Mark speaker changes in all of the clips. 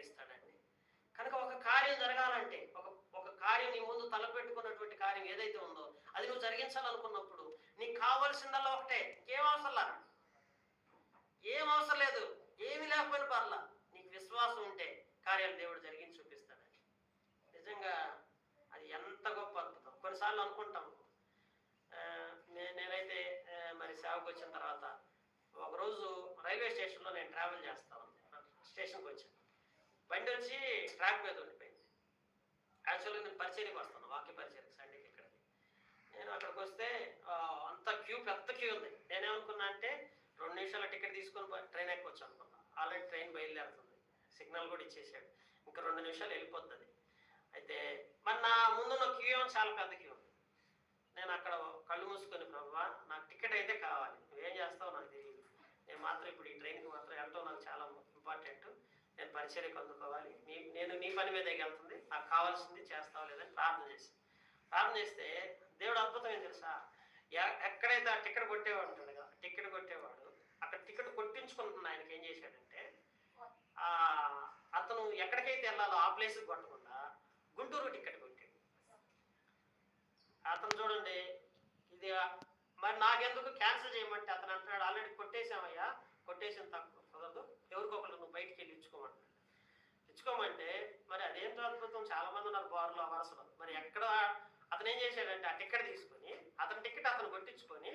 Speaker 1: జరిగిస్తాడండి కనుక ఒక కార్యం జరగాలంటే ఒక ఒక కార్యం నీ ముందు తలపెట్టుకున్నటువంటి కార్యం ఏదైతే ఉందో అది నువ్వు జరిగించాలనుకున్నప్పుడు నీకు కావాల్సిందల్లా ఒకటే. ఇంకేం అవసరంలా ఏం అవసరం లేదు. ఏమి లేకపోయినా పర్లా. నీకు విశ్వాసం ఉంటే కార్యాలు దేవుడు జరిగించి చూపిస్తాడండి. నిజంగా అది ఎంత గొప్ప అద్భుతం. కొన్నిసార్లు అనుకుంటాం. నేనైతే మరి సేవకు వచ్చిన తర్వాత ఒకరోజు రైల్వే స్టేషన్లో నేను ట్రావెల్ చేస్తా ఉన్నాను. స్టేషన్కి వచ్చాను వచ్చి ట్రాక్ మీద ఉండిపోయింది. యాక్చువల్గా నేను పరిచయకి వస్తాను వాక్య పరిచయకి సండేకి ఇక్కడికి. నేను అక్కడికి వస్తే అంత క్యూ పెద్ద క్యూ ఉంది. నేనేమనుకున్నా అంటే రెండు నిమిషాల టికెట్ తీసుకొని ట్రైన్ ఎక్కొచ్చు అనుకున్నా. ఆల్రెడీ ట్రైన్ బయలుదేరుతుంది. సిగ్నల్ కూడా ఇచ్చేసాడు. ఇంకా రెండు నిమిషాలు వెళ్ళిపోతుంది అయితే మరి నా ముందున్న క్యూ ఏమో చాలా పెద్ద క్యూ ఉంది. నేను అక్కడ కళ్ళు మూసుకొని ప్రభావా నాకు టికెట్ అయితే కావాలి. నువ్వేం చేస్తావు నాకు తెలియదు నేను మాత్రం ఇప్పుడు ఈ ట్రైన్కి మాత్రం వెళ్ళటం నాకు చాలా ఇంపార్టెంట్. నేను పరిచర్యకు అందుకోవాలి నీ నేను నీ పని మీద వెళ్తుంది. నాకు కావాల్సింది చేస్తావు లేదని ప్రార్థన చేసి. ప్రార్థన చేస్తే దేవుడు అద్భుతం ఏం తెలుసా? ఎ- ఎక్కడైతే ఆ టికెట్ కొట్టేవాడు ఉంటాడు కదా టికెట్ కొట్టేవాడు అక్కడ టికెట్ కొట్టించుకుంటున్న ఆయనకి ఏం చేశాడంటే ఆ అతను ఎక్కడికైతే వెళ్ళాలో ఆ ప్లేస్కి కొట్టకుండా గుంటూరు టికెట్ కొట్టాడు. అతను చూడండి ఇది మరి నాకెందుకు క్యాన్సిల్ చేయమంటే అతను అంటున్నాడు ఆల్రెడీ కొట్టేశామయ్యా కొట్టేసిన తక్కువ కుదరదు. ఎవరికొకరు నువ్వు బయటికి వెళ్ళి ఇచ్చుకోమంటున్నాడు. ఇచ్చుకోమంటే మరి అదేంటో అద్భుతం? చాలా మంది ఉన్నారు బార్లో వరుసలో. మరి ఎక్కడ అతను ఏం చేశాడంటే ఆ టికెట్ తీసుకొని అతని టికెట్ అతను కొట్టించుకొని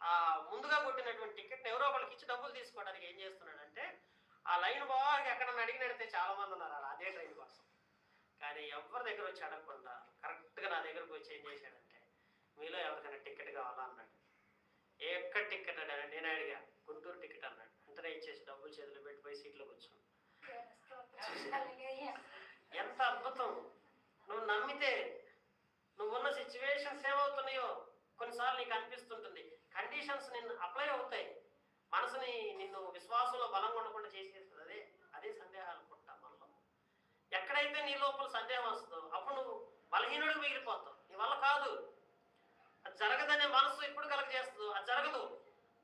Speaker 1: ఆ ముందుగా కొట్టినటువంటి టికెట్ ఎవరో వాళ్ళకి ఇచ్చి డబ్బులు తీసుకోవడానికి ఏం చేస్తున్నాడంటే ఆ లైన్ బాగా ఎక్కడ అడిగినడితే చాలా మంది ఉన్నారు అలా అదే ట్రైన్ కోసం. కానీ ఎవరి దగ్గర వచ్చి అడగకుండా కరెక్ట్గా నా దగ్గరకు వచ్చి ఏం చేశాడంటే మీలో ఎవరికైనా టికెట్ కావాలా? అన్నాడు. ఎక్కడ టికెట్ అన్నాడు నేను అడిగా గుంటూరు టికెట్ అన్నాడు. వెంటనే ఇచ్చేసి డబ్బులు చేతిలో పెట్టిపోయి సీట్లో కూర్చున్నాను ఎంత అద్భుతం. నువ్వు నమ్మితే నువ్వున్న సిచ్యువేషన్స్ ఏమవుతున్నాయో కొన్నిసార్లు నీకు అనిపిస్తుంటుంది. కండిషన్స్ నిన్ను అప్లై అవుతాయి. మనసుని నిన్ను విశ్వాసంలో బలంగా ఉండకుండా చేసేస్తుంది. అదే అదే సందేహాలు పుట్టా మనలో. ఎక్కడైతే నీ లోపల సందేహం వస్తుందో అప్పుడు నువ్వు బలహీనుడికి మిగిలిపోతావు. నీ వల్ల కాదు. అది జరగదనే మనసు ఎప్పుడు కలగజేస్తుందో అది జరగదు.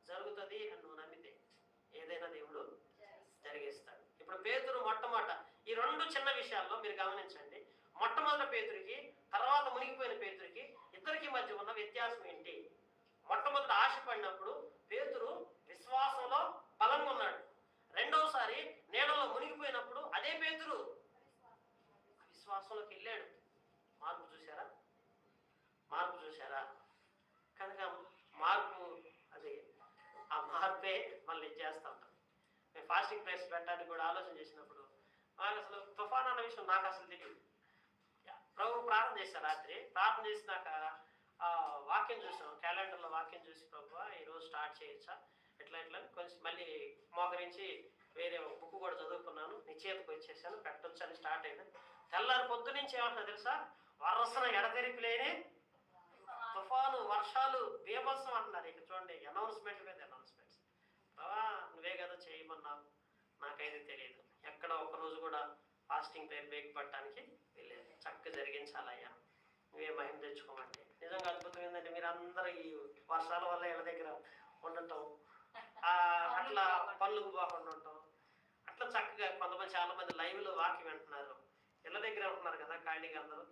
Speaker 1: జరుగుతుంది అని నువ్వు నమ్మితే. ఏదైనా దేవుడు జరిగిస్తాడు ఇప్పుడు పేతురు మొట్టమొదట ఈ రెండు చిన్న విషయాల్లో మీరు గమనించండి. మొట్టమొదటి పేతురికి తర్వాత మునిగిపోయిన పేతురికి ఇద్దరికి మధ్య ఉన్న వ్యత్యాసం ఏంటి? మొట్టమొదటి ఆశ పడినప్పుడు పేతురు విశ్వాసంలో బలంగా ఉన్నాడు. రెండవసారి నీడలో మునిగిపోయినప్పుడు అదే పేతురు విశ్వాసంలోకి వెళ్ళాడు. మార్పు చూసారా మార్పు చూసారా కనుక మార్పు అది ఆ మార్పే మళ్ళీ చేస్తూ ఉంటాం. మేము ఫాస్టింగ్ ప్లేస్ పెట్టడానికి కూడా ఆలోచన చేసినప్పుడు ఆయన అసలు తుఫాన్ అన్న విషయం నాకు అసలు తెలియదు ప్రభు ప్రార్థన చేశాను రాత్రి. ప్రార్థన చేసినాక వాక్యం చూసాం. క్యాలెండర్లో వాక్యం చూసి ప్రభు ఈరోజు స్టార్ట్ చేయొచ్చా? ఎట్లా ఎట్లా? అని కొంచెం మళ్ళీ మోకరించి వేరే ఒక బుక్ కూడా చదువుకున్నాను. నిశ్చేతకు వచ్చేసాను. పెట్టొచ్చు అని స్టార్ట్ అయింది తెల్లారి పొద్దు నుంచి ఏమంటున్నా తెలుసా? వరసన ఎడతెరిపి లేని తుఫాను వర్షాలు బీభత్సం అంటున్నారు. ఇక చూడండి అనౌన్స్మెంట్ మీద అనౌన్స్మెంట్స్ బావా నువ్వే కదా చేయమన్నావు. నాకైతే తెలియదు. ఎక్కడ ఒక రోజు కూడా ఫాస్టింగ్ ప్రేర్ బ్రేక్ పట్టడానికి వెళ్ళేది చక్కగా జరిగించాలయ్యా. నువ్వే మహిమ తెచ్చుకోమంటే నిజంగా అద్భుతం ఏంటంటే మీరు అందరూ ఈ వర్షాల వల్ల ఇళ్ళ దగ్గర ఉండటం ఆ, అట్లా పనులకు పోకుండా ఉండటం అట్లా చక్కగా కొంతమంది చాలా మంది లైవ్లో వాక్యం వింటున్నారు ఇళ్ళ దగ్గర ఉంటున్నారు కదా ఖాళీగా అందరూ.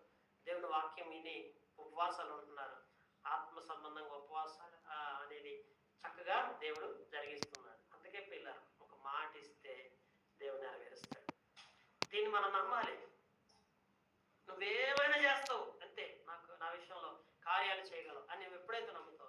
Speaker 1: దేవుని వాక్యం విని ఉపవాసాలు ఉంటున్నారు. ఆత్మ సంబంధంగా ఉపవాసాలు ఆ, అనేది చక్కగా దేవుడు జరిగిస్తున్నాడు. అందుకే పిల్లలు దీన్ని మనం నమ్మాలి. నువ్వేమైనా చేస్తావు. అంతే నాకు నా విషయంలో కార్యాలు చేయగలవు అని నువ్వు ఎప్పుడైతే నమ్ముతావు.